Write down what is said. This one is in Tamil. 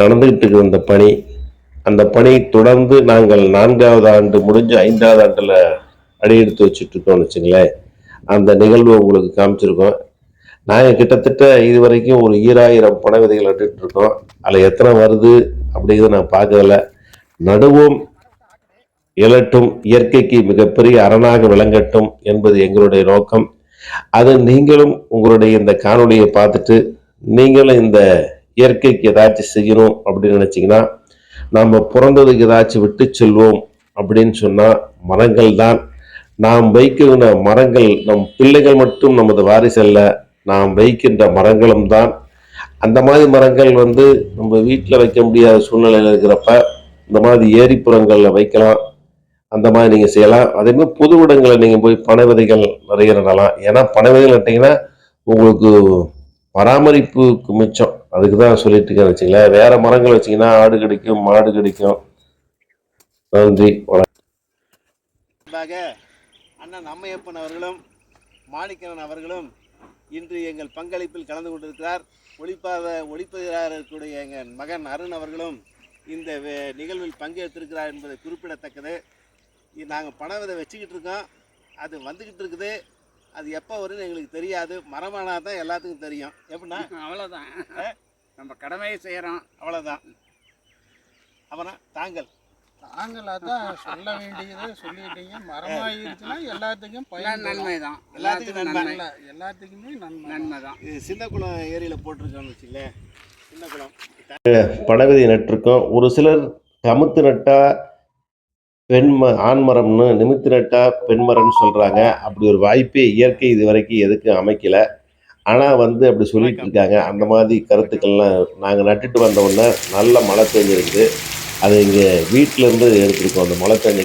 நடந்துகிட்டு இருக்கிற இந்த பணி அந்த பணி தொடர்ந்து நாங்கள் நான்காவது ஆண்டு முடிஞ்சு ஐந்தாவது ஆண்டில் அடியெடுத்து வச்சுட்டு இருக்கோம்னு வச்சுங்களேன். அந்த நிகழ்வு உங்களுக்கு காமிச்சிருக்கோம். நாங்கள் கிட்டத்தட்ட இது வரைக்கும் ஒரு ஈராயிரம் பண விதைகள் நட்டுட்டு இருக்கோம். அதில் எத்தனை வருது அப்படிங்கிறத நான் பார்க்கல நடுவோம் இழட்டும் இயற்கைக்கு மிகப்பெரிய அரணாக விளங்கட்டும் என்பது எங்களுடைய நோக்கம். அது நீங்களும் உங்களுடைய இந்த காணொலியை பார்த்துட்டு நீங்களும் இந்த இயற்கைக்கு ஏதாச்சும் செய்யணும் அப்படின்னு நினச்சிங்கன்னா நாம் பிறந்ததுக்கு ஏதாச்சும் விட்டு செல்வோம் அப்படின்னு சொன்னால் மரங்கள் தான். நாம் வைக்கின்ற மரங்கள் நம் பிள்ளைகள் மட்டும் நமது வாரிசல்ல நாம் வைக்கின்ற மரங்களும் தான். அந்த மாதிரி மரங்கள் வந்து நம்ம வீட்டில் வைக்க முடியாத சூழ்நிலையில் இருக்கிறப்ப இந்த மாதிரி ஏரிப்புறங்களில் வைக்கலாம். அந்த மாதிரி நீங்கள் செய்யலாம். அதேமாதிரி பொது இடங்களில் நீங்கள் போய் பனை விதைகள் நிறைய நடலாம் ஏன்னா பனை விதைகள் நட்டிங்கன்னா உங்களுக்கு பராமரிப்புக்கு மிச்சம். அதுக்கு தான் சொல்லிட்டு இருக்கேன் வச்சுங்களேன் வேற மரங்கள் வச்சிங்கன்னா ஆடு கிடைக்கும் மாடு கிடைக்கும். நன்றி வணக்கம். அண்ணன் அம்மையப்பன் அவர்களும் மாணிக்கரன் அவர்களும் இன்று எங்கள் பங்களிப்பில் கலந்து கொண்டிருக்கிறார். ஒளிப்பாத இருக்கக்கூடிய எங்கள் மகன் அருண் அவர்களும் இந்த வே- நிகழ்வில் பங்கேற்றிருக்கிறார் என்பது குறிப்பிடத்தக்கது. நாங்கள் பணம் இதை வச்சுக்கிட்டு இருக்கோம். அது வந்துக்கிட்டு இருக்குது. அது எப்போ வரும்னு எங்களுக்கு தெரியாது. மரமானா தான் எல்லாத்துக்கும் தெரியும். எப்படின்னா அவ்வளோதான் நம்ம கடமையை செய்கிறோம் அவ்வளோதான் அப்புறம் தாங்கள் நாங்கள் அதான் சொல்ல வேண்டியதை. சொல்லிட்டீங்க. மரமாயிருச்சுன்னா எல்லாத்துக்கும் பயன் நன்மை தான் எல்லாத்துக்கும் நன்மை. எல்லாத்துக்குமே நன்மை. நன்மை. தான் இது சின்ன குளம் ஏரியில் போட்டிருக்கோன்னு வச்சுங்களேன் சின்ன குளம் பனை விதை நட்டிருக்கோம் ஒரு சிலர் கமுத்து நட்டா பெண் ம ஆண் நட்டா பெண்மரம்னு சொல்கிறாங்க அப்படி ஒரு வாய்ப்பே இயற்கை இது வரைக்கும் எதுக்கும் அமைக்கல. ஆனால் வந்து அப்படி சொல்லிட்டு இருக்காங்க. அந்த மாதிரி கருத்துக்கள்லாம் நாங்கள் நட்டுட்டு வந்த உடனே நல்ல மழை பெஞ்சிருக்குது. அது இங்கே வீட்டிலேருந்து எடுத்துருக்கோம் அந்த மழை பெஞ்ச